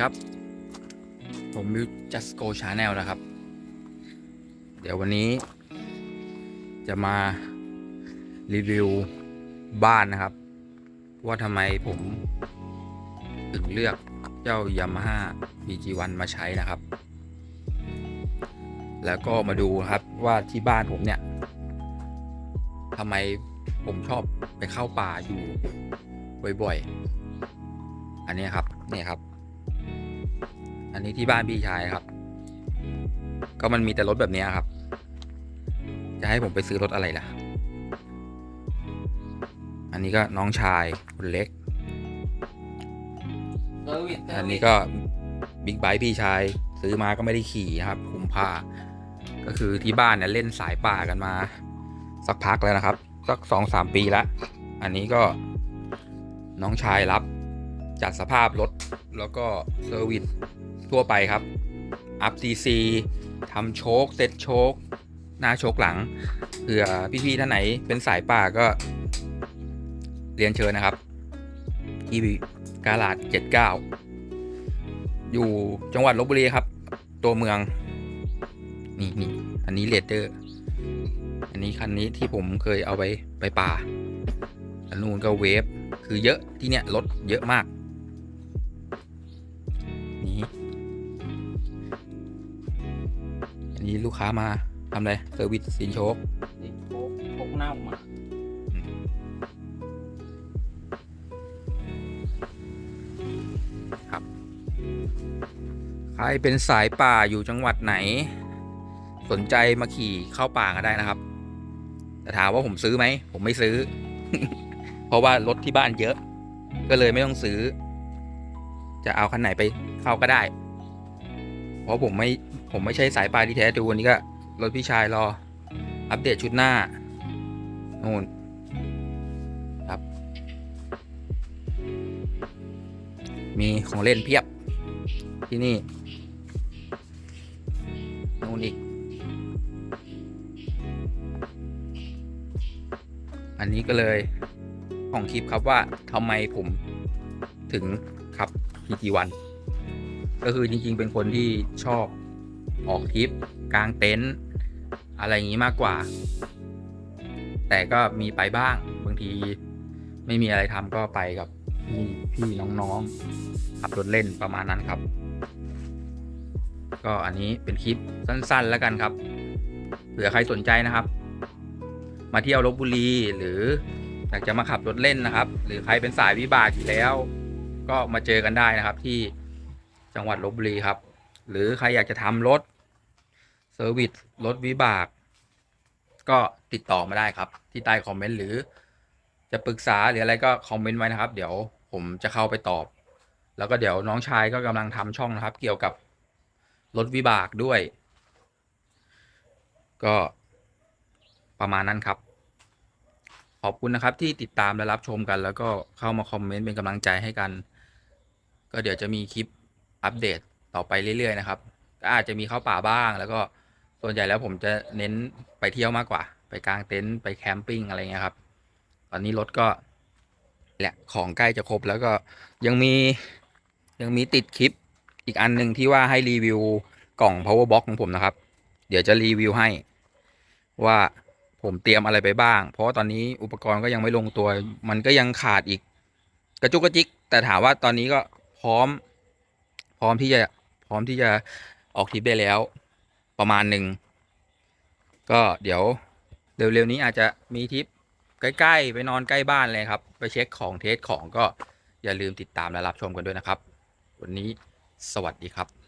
ครับ ผมมิวจัสโกชาแนลนะครับ เดี๋ยววันนี้ จะมารีวิวบ้านนะครับ ว่าทำไมผมถึงเลือกเจ้า Yamaha PG1 มาใช้นะครับ แล้วก็มาดูครับว่าที่บ้านผมเนี่ยทำไมผมชอบไปเข้าป่าอยู่บ่อยๆ อันนี้ครับเนี่ยครับ อันนี้ที่บ้านพี่ชายครับ ก็มันมีแต่รถแบบนี้ครับ จะให้ผมไปซื้อรถอะไรล่ะ อันนี้ก็น้องชายคนเล็ก อันนี้ก็บิ๊กไบค์พี่ชายซื้อมาก็ไม่ได้ขี่นะครับคุมผ้า ก็คือที่บ้านเนี่ยเล่นสายป่ากันมา สักพักแล้วนะครับ สักสองสามปีล้วอันนี้ก็น้องชายรับ จัดสภาพรถแล้วก็เซอร์วิสทั่วไปครับ อัพซีซีทำโชคเซ็ตโชคหน้าโชคหลังเผื่อพี่ๆท่านไหนเป็นสายป่าก็เรียนเชิญนะครับ ที่กาลาด79 อยู่จังหวัดลบบุรีครับ ตัวเมือง นี่นี่อันนี้เรดเดอร์ อันนี้คันนี้ที่ผมเคยเอาไปไปป่าอันนู้นก็เวฟ คือเยอะที่เนี้ยรถเยอะมาก นนี้ลูกค้ามาทำอะไรเซอร์วิสสินโชคนี่โค้กโค้กเน่ามาใครเป็นสายป่าอยู่จังหวัดไหน สนใจมาขี่เข้าป่าก็ได้นะครับ แต่ถามว่าผมซื้อไหม ผมไม่ซื้อ เพราะว่ารถที่บ้านเยอะ ก็เลยไม่ต้องซื้อ จะเอาคันไหนไปเข้าก็ได้ เพราะผมไม่ ผมไม่ใช่สายป่ายที่แท้ทรูวันนี้ก็รถพี่ชายรอ อัปเดตชุดหน้านู่นครับ มีของเล่นเพียบที่นี่นู่นอีก อันนี้ก็เลยของคลิปครับว่าทำไมผมถึงขับ PT1 ก็คือจริงๆ เป็นคนที่ชอบ ออกทริปกลางเต็นท์อะไรอย่างนี้มากกว่า แต่ก็มีไปบ้าง บางทีไม่มีอะไรทำก็ไปกับพี่พี่น้องๆขับรถเล่นประมาณนั้นครับ ก็อันนี้เป็นคลิปสั้นๆแล้วกันครับเผื่อใครสนใจนะครับ มาเที่ยวลบบุรีหรืออยากจะมาขับรถเล่นนะครับ หรือใครเป็นสายวิบากอยู่แล้ว ก็มาเจอกันได้นะครับที่จังหวัดลบบุรีครับ หรือใครอยากจะทำรถ อร์วิสรถวิบาก ก็ติดต่อมาได้ครับ ที่ใต้คอมเมนต์หรือจะปรึกษาหรืออะไรก็คอมเมนต์ไว้นะครับ เดี๋ยวผมจะเข้าไปตอบ แล้วก็เดี๋ยวน้องชายก็กำลังทำช่องนะครับ เกี่ยวกับรถวิบากด้วย ก็ประมาณนั้นครับ ขอบคุณนะครับที่ติดตามและรับชมกัน แล้วก็เข้ามาคอมเมนต์เป็นกำลังใจให้กัน ก็เดี๋ยวจะมีคลิปอัปเดตต่อไปเรื่อยๆนะครับก็อาจจะมีเข้าป่าบ้างแล้วก็ ส่วนใหญ่แล้วผมจะเน้นไปเที่ยวมากกว่า ไปกางเต็นท์ไปแคมปิ้งอะไรเงี้ยครับ ตอนนี้รถก็แหละของใกล้จะครบแล้วก็ยังมียังมีติดคลิปอีกอันหนึ่งที่ว่าให้รีวิวกล่อง power box ของผมนะครับ เดี๋ยวจะรีวิวให้ ว่าผมเตรียมอะไรไปบ้าง เพราะาตอนนี้อุปกรณ์ก็ยังไม่ลงตัว มันก็ยังขาดอีก กระจุกกระจิก แต่ถามว่าตอนนี้ก็พร้อม พร้อมที่จะพร้อมที่จะออกทริปได้แล้ว ประมาณหนึ่ง ก็เดี๋ยวเร็วๆนี้อาจจะมีทริปใกล้ๆ ไปนอนใกล้บ้านเลยครับ ไปเช็คของเทสของก็อย่าลืมติดตามและรับชมกันด้วยนะครับ วันนี้สวัสดีครับ